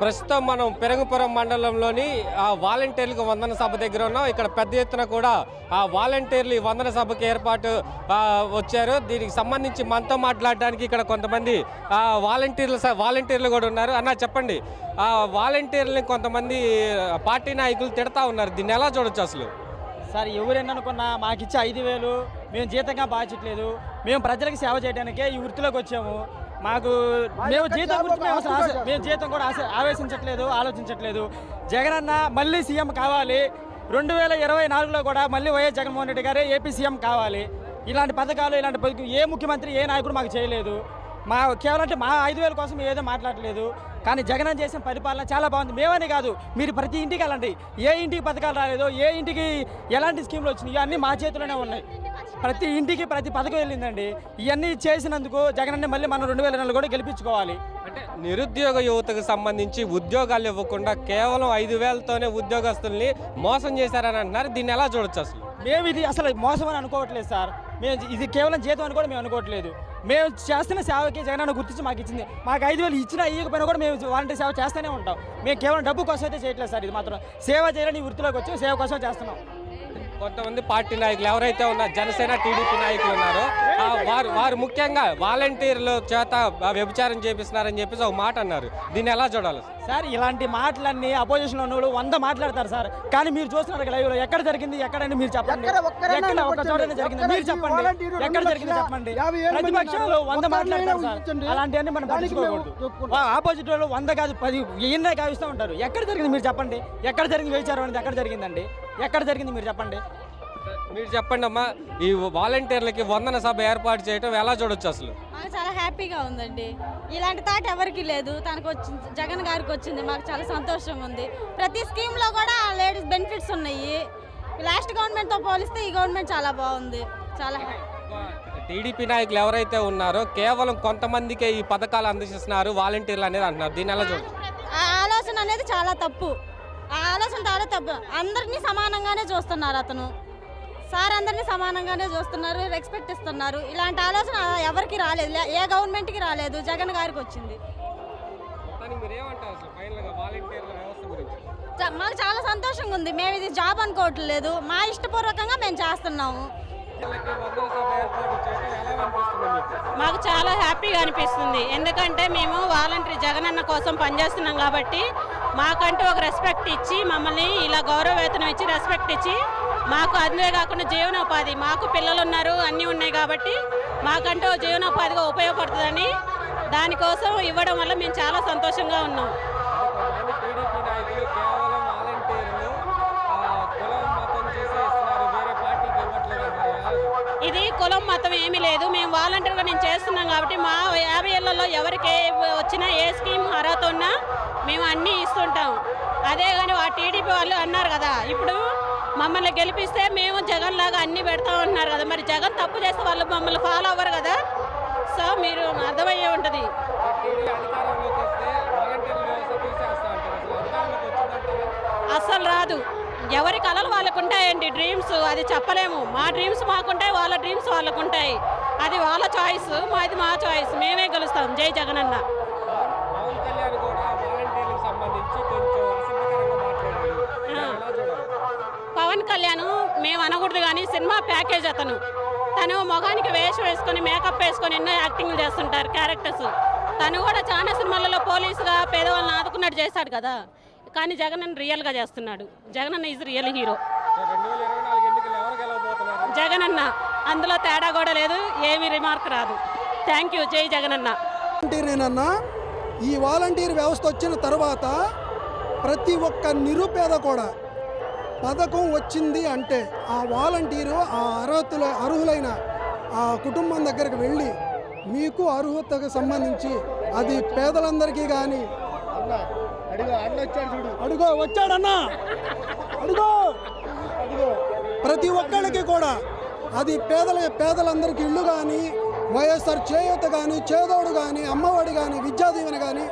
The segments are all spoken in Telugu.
ప్రస్తుతం మనం పెరంగుపురం మండలంలోని ఆ వాలంటీర్లకు వందన సభ దగ్గర ఉన్నాం. ఇక్కడ పెద్ద ఎత్తున కూడా ఆ వాలంటీర్లు ఈ వందన సభకు ఏర్పాటు వచ్చారు. దీనికి సంబంధించి మనతో మాట్లాడడానికి ఇక్కడ కొంతమంది వాలంటీర్లు వాలంటీర్లు కూడా ఉన్నారు. అన్న చెప్పండి. ఆ వాలంటీర్లని కొంతమంది పార్టీ నాయకులు తిడతా ఉన్నారు. దీన్ని ఎలా చూడొచ్చు అసలు? సార్ ఎవరైనా అనుకున్నా మాకు ఇచ్చే ఐదు వేలు మేము జీతంగా బాధ్యట్లేదు మేము ప్రజలకు సేవ చేయడానికే ఈ వృత్తిలోకి వచ్చాము. మాకు మేము జీతం గురించి మేము అసలు ఆశ మేము జీతం కూడా ఆశ ఆవేశించట్లేదు ఆలోచించట్లేదు. జగన్ అన్న మళ్ళీ సీఎం కావాలి. రెండు వేల ఇరవై నాలుగులో కూడా మళ్ళీ వైఎస్ జగన్మోహన్ రెడ్డి గారే ఏపీ సీఎం కావాలి. ఇలాంటి పథకాలు ఇలాంటి పథకం ఏ ముఖ్యమంత్రి ఏ నాయకుడు మాకు చేయలేదు. మా కేవలం అంటే మా ఐదు వేల కోసం ఏదో మాట్లాడలేదు. కానీ జగన్ చేసిన పరిపాలన చాలా బాగుంది. మేమని కాదు మీరు ప్రతి ఇంటికి వెళ్ళండి. ఏ ఇంటికి పథకాలు రాలేదో ఏ ఇంటికి ఎలాంటి స్కీమ్లు వచ్చినాయి అన్నీ మా చేతిలోనే ఉన్నాయి. ప్రతి ఇంటికి ప్రతి పథకం వెళ్ళిందండి. ఇవన్నీ చేసినందుకు జగన్ అన్న మళ్ళీ మనం రెండు వేల నెలలు కూడా గెలిపించుకోవాలి. అంటే నిరుద్యోగ యువతకు సంబంధించి ఉద్యోగాలు ఇవ్వకుండా కేవలం ఐదు వేలతోనే ఉద్యోగస్తుల్ని మోసం చేశారని అంటున్నారు. దీన్ని ఎలా చూడొచ్చు అసలు? మేము ఇది అసలు మోసం అని అనుకోవట్లేదు సార్. మేము ఇది కేవలం జీతం అని కూడా మేము అనుకోవట్లేదు. మేము చేస్తున్న సేవకి జగన్ అన్న గుర్తించి మాకు ఇచ్చింది. మాకు ఐదు వేలు ఇచ్చినా ఇవ్వకపోయినా కూడా మేము వాలంటీర్ సేవ చేస్తూనే ఉంటాం. మేము కేవలం డబ్బు కోసం అయితే చేయట్లేదు సార్ ఇది మాత్రం. సేవ చేయాలని వృత్తిలోకి వచ్చి సేవ కోసం చేస్తున్నాం. కొంతమంది పార్టీ నాయకులు ఎవరైతే ఉన్నారు జనసేన టీడీపీ నాయకులు ఉన్నారో ఆ వారు వారు ముఖ్యంగా వాలంటీర్ల చేత వ్యభిచారం చేపిస్తున్నారని చెప్పేసి ఒక మాట అన్నారు. దీన్ని ఎలా చూడాలి? సార్ ఇలాంటి మాటలన్నీ అపోజిషన్లో ఉన్న వాళ్ళు వంద మాట్లాడతారు సార్. కానీ మీరు చూస్తున్నారు లైవ్లో ఎక్కడ జరిగింది ఎక్కడని మీరు చెప్పండి. ఎక్కడ ఒక్కరైనా ఎక్కడ ఒక చోట జరిగింది మీరు చెప్పండి. ఎక్కడ జరిగింది చెప్పండి. ప్రతిపక్షంలో. వంద మాట్లాడతారు సార్. అలాంటివన్నీ మనం పట్టించుకోకూడదు. ఆపోజిట్ వాళ్ళు వంద కాదు పది ఎన్నే కావిస్తూ ఉంటారు. ఎక్కడ జరిగింది మీరు చెప్పండి? ఎక్కడ జరిగింది వేచారు అనేది ఎక్కడ జరిగిందండి? ఎక్కడ జరిగింది మీరు చెప్పండి? మీరు చెప్పండి అమ్మా. ఈ వాలంటీర్లకి వందన సభ ఏర్పాటు చేయడం ఎలా చూడొచ్చు అసలు? మాకు చాలా హ్యాపీగా ఉందండి. ఇలాంటి థాట్ ఎవరికి లేదు. తనకు వచ్చింది జగన్ గారికి వచ్చింది. మాకు చాలా సంతోషంగా ఉంది. ప్రతి స్కీమ్లో కూడా లేడీస్ బెనిఫిట్స్ ఉన్నాయి. లాస్ట్ గవర్నమెంట్తో పోలిస్తే ఈ గవర్నమెంట్ చాలా బాగుంది. చాలా టీడీపీ నాయకులు ఎవరైతే ఉన్నారో కేవలం కొంతమందికే ఈ పథకాలు అందిస్తున్నారు వాలంటీర్లు అనేది అంటున్నారు. దీన్ని ఎలా చూడొచ్చు? ఆ ఆలోచన అనేది చాలా తప్పు. ఆలోచన చాలా తప్పు అందరినీ సమానంగానే చూస్తున్నారు అతను. సార్ అందరినీ సమానంగానే చూస్తున్నారు రెస్పెక్ట్ ఇస్తున్నారు. ఇలాంటి ఆలోచన ఎవరికి రాలేదు. ఏ గవర్నమెంట్కి రాలేదు. జగన్ గారికి వచ్చింది. మొత్తానికి మీరు ఏమంటారు అసలు ఫైనల్గా వాలంటీర్ల వ్యవస్థ గురించి. చ- మాకు చాలా సంతోషంగా ఉంది. మేము ఇది జాబ్ అనుకోవట్లేదు. మా ఇష్టపూర్వకంగా మేము చేస్తున్నాము. మీకు? మాకు చాలా హ్యాపీగా అనిపిస్తుంది. ఎందుకంటే మేము వాలంటరీ జగనన్న కోసం పనిచేస్తున్నాం కాబట్టి మాకంటూ ఒక రెస్పెక్ట్ ఇచ్చి మమ్మల్ని ఇలా గౌరవ వేతనం ఇచ్చి రెస్పెక్ట్ ఇచ్చి మాకు అదే కాకుండా జీవనోపాధి మాకు పిల్లలు ఉన్నారు అన్నీ ఉన్నాయి కాబట్టి మాకంటూ జీవనోపాధిగా ఉపయోగపడుతుందని దానికోసం ఇవ్వడం వల్ల మేము చాలా సంతోషంగా ఉన్నాం. ఇది కులం మతం ఏమీ లేదు. మేము వాలంటీర్గా నేను చేస్తున్నాం కాబట్టి మా యాభై ఏళ్ళలో ఎవరికి వచ్చినా ఏ స్కీమ్ అర్హత ఉన్నా మేము అన్నీ ఇస్తుంటాం. అదే కానీ ఆ టీడీపీ వాళ్ళు అన్నారు కదా ఇప్పుడు మమ్మల్ని గెలిపిస్తే మేము జగన్ లాగా అన్నీ పెడతాం అన్నారు కదా మరి జగన్ తప్పు చేస్తే వాళ్ళు మమ్మల్ని ఫాలో అవ్వరు కదా? సో మీరు అర్థమయ్యే ఉంటుంది. అస్సలు రాదు. ఎవరి కళలు వాళ్ళకు ఉంటాయండి డ్రీమ్స్ అది చెప్పలేము. మా డ్రీమ్స్ మాకుంటాయి వాళ్ళ డ్రీమ్స్ వాళ్ళకు ఉంటాయి అది వాళ్ళ చాయిస్ మాది మా చాయిస్ మేమే గెలుస్తాం. జై జగనన్న. కళ్యాణ్ మేము అనకూడదు కానీ సినిమా ప్యాకేజ్ అతను. తను మొగానికి వేషం వేసుకొని మేకప్ వేసుకొని ఎన్నో యాక్టింగ్లు చేస్తుంటారు క్యారెక్టర్స్ తను కూడా చాలా సినిమాలలో పోలీసుగా పేదవాళ్ళని ఆదుకున్నట్టు చేశాడు కదా. కానీ జగన్ అన్న రియల్గా చేస్తున్నాడు. జగన్ అన్న ఈజ్ రియల్ హీరో జగన్ అన్న అందులో తేడా కూడా లేదు ఏమీ రిమార్క్ రాదు. థ్యాంక్ యూ జై జగన్ అన్న. వాలంటీర్నేనన్నా ఈ వాలంటీర్ వ్యవస్థ వచ్చిన తర్వాత ప్రతి ఒక్క నిరుపేద కూడా పథకం వచ్చింది అంటే ఆ వాలంటీరు ఆ అర్హతుల అర్హులైన ఆ కుటుంబం దగ్గరికి వెళ్ళి మీకు అర్హతకు సంబంధించి అది పేదలందరికీ కానీ అడుగో వచ్చాడన్నా? అడుగో. అడుగో. ప్రతి ఒక్కళ్ళకి కూడా అది పేదల పేదలందరికీ ఇల్లు కానీ వైఎస్ఆర్ చేయూత కానీ చేదోడు కానీ అమ్మఒడి కానీ విద్యా దీవెన కానీ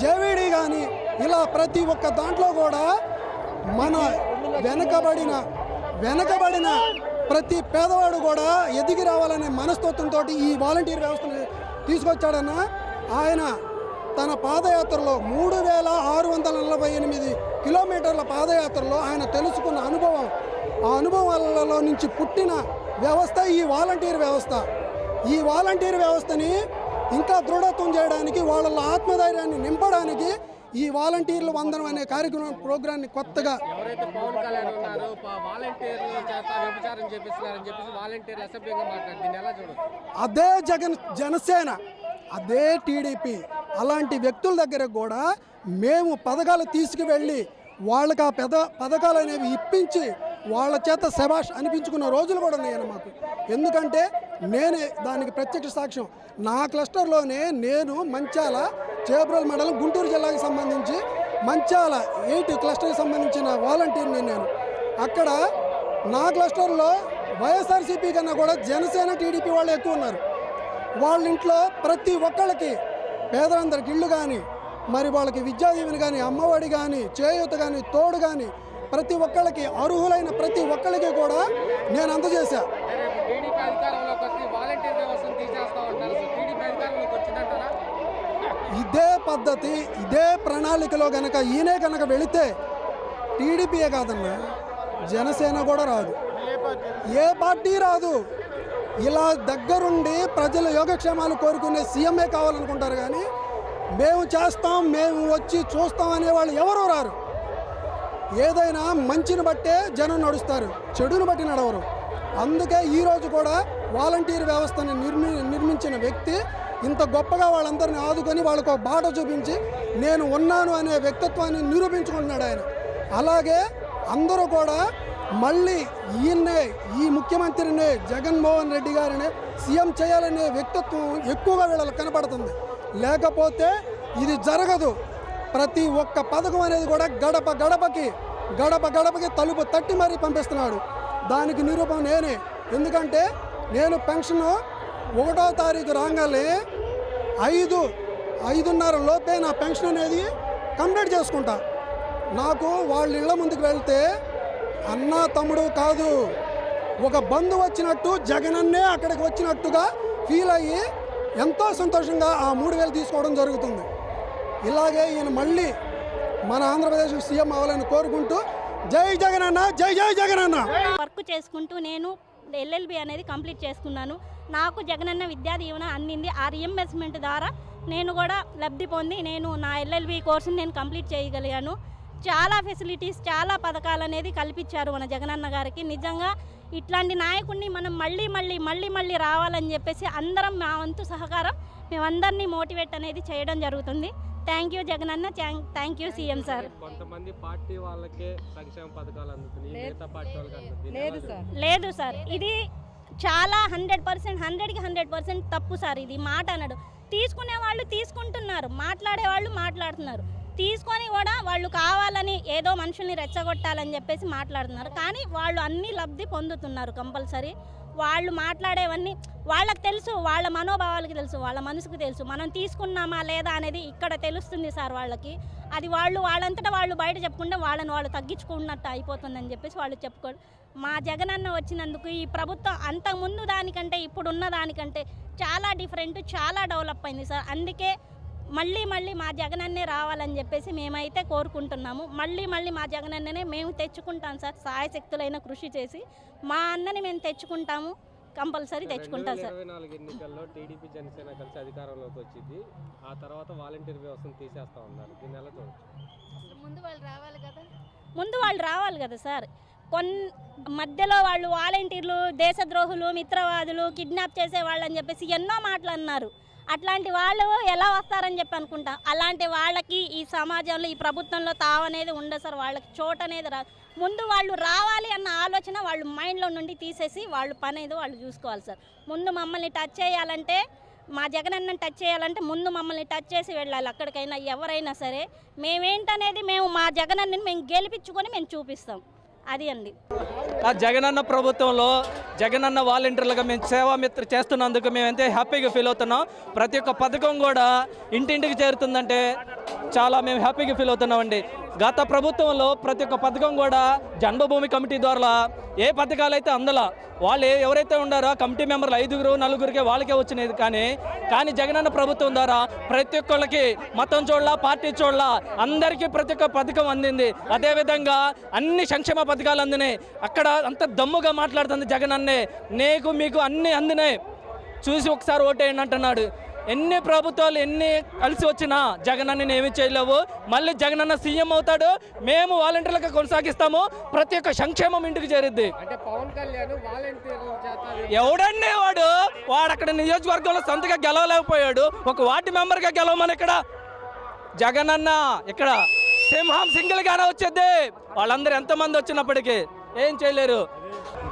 జేవీడి కానీ ఇలా ప్రతి ఒక్క దాంట్లో కూడా మన వెనకబడిన వెనకబడిన ప్రతి పేదవాడు కూడా ఎదిగి రావాలనే మనస్తత్వంతో ఈ వాలంటీర్ వ్యవస్థను తీసుకొచ్చాడన్న ఆయన తన పాదయాత్రలో మూడు వేల ఆరు వందల నలభై ఎనిమిది కిలోమీటర్ల పాదయాత్రలో ఆయన తెలుసుకున్న అనుభవం ఆ అనుభవాలలో నుంచి పుట్టిన వ్యవస్థ ఈ వాలంటీర్ వ్యవస్థ. ఈ వాలంటీర్ వ్యవస్థని ఇంకా దృఢత్వం చేయడానికి వాళ్ళ ఆత్మధైర్యాన్ని నింపడానికి ఈ వాలంటీర్లు వందనం అనే కార్యక్రమం ప్రోగ్రాన్ని కొత్తగా అదే జగన్ జనసేన అదే టీడీపీ అలాంటి వ్యక్తుల దగ్గర కూడా మేము పథకాలు తీసుకువెళ్ళి వాళ్ళకి ఆ పెద పథకాలు అనేవి ఇప్పించి వాళ్ళ చేత శబాష్ అనిపించుకున్న రోజులు కూడా ఉన్నాయన్న మాకు ఎందుకంటే నేనే దానికి ప్రత్యక్ష సాక్ష్యం. నా క్లస్టర్లోనే నేను మంచాల చేబ్రల్ మండలం గుంటూరు జిల్లాకి సంబంధించి మంచాల ఎయిట్ క్లస్టర్కి సంబంధించిన వాలంటీర్ని నేను. అక్కడ నా క్లస్టర్లో వైఎస్ఆర్సీపీ కన్నా కూడా జనసేన టీడీపీ వాళ్ళు ఎక్కువ ఉన్నారు. వాళ్ళ ఇంట్లో ప్రతి ఒక్కళ్ళకి పేదలందరికి ఇళ్ళు కానీ మరి వాళ్ళకి విద్యాదీవెని కానీ అమ్మఒడి కానీ చేయూత కానీ తోడు కానీ ప్రతి ఒక్కళ్ళకి అర్హులైన ప్రతి ఒక్కళ్ళకి కూడా నేను అందజేశాను టీడీపీ అధికారంలోకి వచ్చి వాలంటీర్ వ్యవస్థను తీసేస్తా ఉంటారు సో టీడీపీ అధికారంలోకి వచ్చిందంటారా? ఇదే పద్ధతి ఇదే ప్రణాళికలో గనక ఈయనే కనుక వెళితే టీడీపీయే కాదన్నా జనసేన కూడా రాదు. ఏ పార్టీ? రాదు. ఇలా దగ్గరుండి ప్రజల యోగక్షేమాలు కోరుకునే సీఎంఏ కావాలనుకుంటారు కానీ మేము చేస్తాం మేము వచ్చి చూస్తాం అనేవాళ్ళు ఎవరు రారు. ఏదైనా మంచిని బట్టే జనం నడుస్తారు చెడును బట్టి నడవరు. అందుకే ఈరోజు కూడా వాలంటీర్ వ్యవస్థను నిర్మి నిర్మించిన వ్యక్తి ఇంత గొప్పగా వాళ్ళందరిని ఆదుకొని వాళ్ళకు బాట చూపించి నేను ఉన్నాను అనే వ్యక్తిత్వాన్ని నిరూపించుకుంటున్నాడు ఆయన. అలాగే అందరూ కూడా మళ్ళీ ఈయన్నే ఈ ముఖ్యమంత్రిని జగన్మోహన్ రెడ్డి గారిని సీఎం చేయాలనే వ్యక్తిత్వం ఎక్కువగా వీళ్ళకి కనపడుతుంది. లేకపోతే ఇది జరగదు. ప్రతి ఒక్క పథకం అనేది కూడా గడప గడపకి గడప గడపకి తలుపు తట్టి మరీ పంపిస్తున్నాడు. దానికి నిరూపణ నేనే. ఎందుకంటే నేను పెన్షన్ ఒకటో తారీఖు రాగానే ఐదు ఐదున్నర లోపే నా పెన్షన్ అనేది కంప్లీట్ చేసుకుంటా. నాకు వాళ్ళ ఇళ్ళ ముందుకు వెళ్తే అన్న తమ్ముడు కాదు ఒక బంధు వచ్చినట్టు జగనన్నే అక్కడికి వచ్చినట్టుగా ఫీల్ అయ్యి ఎంతో సంతోషంగా ఆ మూడు వేలు తీసుకోవడం జరుగుతుంది. ఇలాగే ఈయన మళ్ళీ మన ఆంధ్రప్రదేశ్ సీఎం అవ్వాలని కోరుకుంటూ జై జగనన్న జై జై జగనన్న. వర్క్ చేసుకుంటూ నేను ఎల్ఎల్బి అనేది కంప్లీట్ చేసుకున్నాను. నాకు జగనన్న విద్యా దీవెన అందింది. ఆ రియంబర్స్మెంట్ ద్వారా నేను కూడా లబ్ధి పొంది నేను నా ఎల్ఎల్బి కోర్సుని నేను కంప్లీట్ చేయగలిగాను. చాలా ఫెసిలిటీస్ చాలా పథకాలు అనేది కల్పించారు మన జగనన్న గారికి. నిజంగా ఇట్లాంటి నాయకుడిని మనం మళ్ళీ మళ్ళీ మళ్ళీ మళ్ళీ రావాలని చెప్పేసి అందరం మా వంతు సహకారం మేమందరినీ మోటివేట్ అనేది చేయడం జరుగుతుంది. Thank you Jagananna thank you CM sir. కొంతమంది పార్టీ వాళ్ళకే సంక్షేమ పథకాలు అందుతున్నాయి లేదు. సార్. లేదు సార్. ఇది చాలా హండ్రెడ్ పర్సెంట్ హండ్రెడ్కి హండ్రెడ్ పర్సెంట్ తప్పు సార్ ఇది. మాట అనడు తీసుకునే వాళ్ళు తీసుకుంటున్నారు. మాట్లాడే వాళ్ళు మాట్లాడుతున్నారు. తీసుకొని కూడా వాళ్ళు కావాలని ఏదో మనుషుల్ని రెచ్చగొట్టాలని చెప్పేసి మాట్లాడుతున్నారు. కానీ వాళ్ళు అన్ని లబ్ధి పొందుతున్నారు కంపల్సరీ. వాళ్ళు మాట్లాడేవన్నీ వాళ్ళకి తెలుసు వాళ్ళ మనోభావాలకి తెలుసు వాళ్ళ మనసుకు తెలుసు. మనం తీసుకున్నామా లేదా అనేది ఇక్కడ తెలుస్తుంది సార్ వాళ్ళకి. అది వాళ్ళు వాళ్ళంతటా వాళ్ళు బయట చెప్పుకుంటే వాళ్ళని వాళ్ళు తగ్గించుకున్నట్టు అయిపోతుందని చెప్పేసి వాళ్ళు చెప్పుకోరు మా జగనన్న వచ్చినందుకు ఈ ప్రభుత్వం అంతకుముందు దానికంటే ఇప్పుడున్న దానికంటే చాలా డిఫరెంట్ చాలా డెవలప్ అయింది సార్. అందుకే మళ్ళీ మళ్ళీ మా జగనన్నే రావాలని చెప్పేసి మేమైతే కోరుకుంటున్నాము. మళ్ళీ మళ్ళీ మా జగనన్ననే మేము తెచ్చుకుంటాం సార్. సాయశక్తులైన కృషి చేసి మా అన్నని మేము తెచ్చుకుంటాము. కంపల్సరీ తెచ్చుకుంటాం సార్. ఎన్నికల్లో టీడీపీ జనసేన కలిసి అధికారంలోకి వచ్చింది. ఆ తర్వాత వాలంటీర్ వ్యవస్థను తీసేస్తా ఉన్నారు. దీన్ని ఎలా ముందు వాళ్ళు రావాలి కదా. ముందు వాళ్ళు రావాలి కదా సార్. కొన్ మధ్యలో వాళ్ళు వాలంటీర్లు దేశద్రోహులు మిత్రవాదులు కిడ్నాప్ చేసే వాళ్ళని చెప్పేసి ఎన్నో మాటలు అన్నారు. అట్లాంటి వాళ్ళు ఎలా వస్తారని చెప్పి అనుకుంటాం. అలాంటి వాళ్ళకి ఈ సమాజంలో ఈ ప్రభుత్వంలో తావనేది ఉండదు సార్. వాళ్ళకి చోటు అనేది రాదు. ముందు వాళ్ళు రావాలి అన్న ఆలోచన వాళ్ళు మైండ్లో నుండి తీసేసి వాళ్ళు పని ఏదో వాళ్ళు చూసుకోవాలి సార్. ముందు మమ్మల్ని టచ్ చేయాలంటే మా జగనన్నని టచ్ చేయాలంటే ముందు మమ్మల్ని టచ్ చేసి వెళ్ళాలి. అక్కడికైనా ఎవరైనా సరే మేమేంటనేది మేము మా జగనన్నని మేము గెలిపించుకొని మేము చూపిస్తాం. అది అండి. జగనన్న ప్రభుత్వంలో జగనన్న వాలంటీర్లుగా మేము సేవామిత్ర చేస్తున్నందుకు మేము ఎంతో హ్యాపీగా ఫీల్ అవుతున్నాం. ప్రతి ఒక్క పథకం కూడా ఇంటింటికి చేరుతుందంటే చాలా మేము హ్యాపీగా ఫీల్ అవుతున్నామండి. గత ప్రభుత్వంలో ప్రతి ఒక్క పథకం కూడా జన్మభూమి కమిటీ ద్వారా ఏ పథకాలు అయితే అందలా వాళ్ళు ఎవరైతే ఉండారో కమిటీ మెంబర్లు ఐదుగురు నలుగురికి వాళ్ళకే వచ్చినది కానీ కానీ జగనన్న ప్రభుత్వం ద్వారా ప్రతి ఒక్కళ్ళకి మతం చూడలా పార్టీ చూడలా అందరికీ ప్రతి ఒక్క పథకం అందింది. అదేవిధంగా అన్ని సంక్షేమ పథకాలు అందినాయి. అక్కడ అంత దమ్ముగా మాట్లాడుతుంది జగనన్నే. నీకు మీకు అన్నీ అందినాయి. చూసి ఒకసారి ఓటేయండి అంటున్నాడు. ఎన్ని ప్రభుత్వాలు ఎన్ని కలిసి వచ్చినా జగన్ అన్న ఏమీ చేయలేవు. మళ్ళీ జగన్ అన్న సీఎం అవుతాడు. మేము వాలంటీర్లుగా కొనసాగిస్తాము. ప్రతి ఒక్క సంక్షేమం ఇంటికి చేరుద్ది. అంటే పవన్ కళ్యాణ్ వాలంటీర్ల చేత ఎవడండి వాడు? వాడు అక్కడ నియోజకవర్గంలో సొంతగా గెలవలేకపోయాడు. ఒక వార్డు మెంబర్గా గెలవమని ఇక్కడ జగన్ అన్న ఇక్కడ సింహం సింగిల్ గానే వచ్చేది వాళ్ళందరూ ఎంతమంది వచ్చినప్పటికీ ఏం చేయలేరు.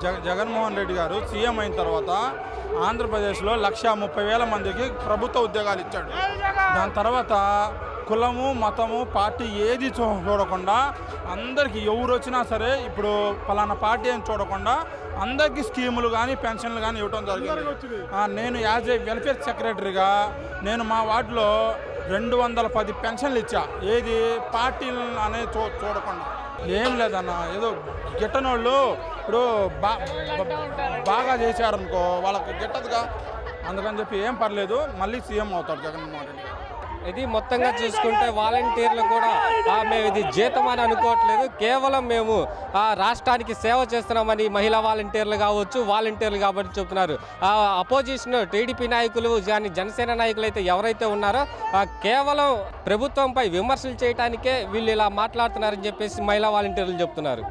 జగ జగన్మోహన్ రెడ్డి గారు సీఎం అయిన తర్వాత ఆంధ్రప్రదేశ్లో లక్ష ముప్పై వేల మందికి ప్రభుత్వ ఉద్యోగాలు ఇచ్చాడు. దాని తర్వాత కులము మతము పార్టీ ఏది చూడకుండా అందరికీ ఎవరు వచ్చినా సరే ఇప్పుడు పలానా పార్టీ అని చూడకుండా అందరికీ స్కీములు కానీ పెన్షన్లు కానీ ఇవ్వడం జరిగింది. నేను యాజ్ ఏ వెల్ఫేర్ సెక్రటరీగా నేను మా వార్డులో రెండు వందల పది పెన్షన్లు ఇచ్చా. ఏది పార్టీలు అనేది చూ చూడకుండా. ఏం లేదన్న ఏదో గిట్టనోళ్ళు ఇప్పుడు బా బాగా చేశారనుకో వాళ్ళకి గిట్టదుగా. అందుకని చెప్పి ఏం పర్లేదు మళ్ళీ సీఎం అవుతాడు జగన్మోహన్ రెడ్డి ఇది మొత్తంగా చూసుకుంటే వాలంటీర్లు కూడా మేము ఇది జీతం అని అనుకోవట్లేదు కేవలం మేము ఆ రాష్ట్రానికి సేవ చేస్తున్నామని మహిళా వాలంటీర్లు కావచ్చు వాలంటీర్లు కాబట్టి చెప్తున్నారు. ఆ అపోజిషన్ టీడీపీ నాయకులు కానీ జనసేన నాయకులు అయితే ఎవరైతే ఉన్నారో కేవలం ప్రభుత్వంపై విమర్శలు చేయడానికే వీళ్ళు ఇలా మాట్లాడుతున్నారని చెప్పేసి మహిళా వాలంటీర్లు చెప్తున్నారు.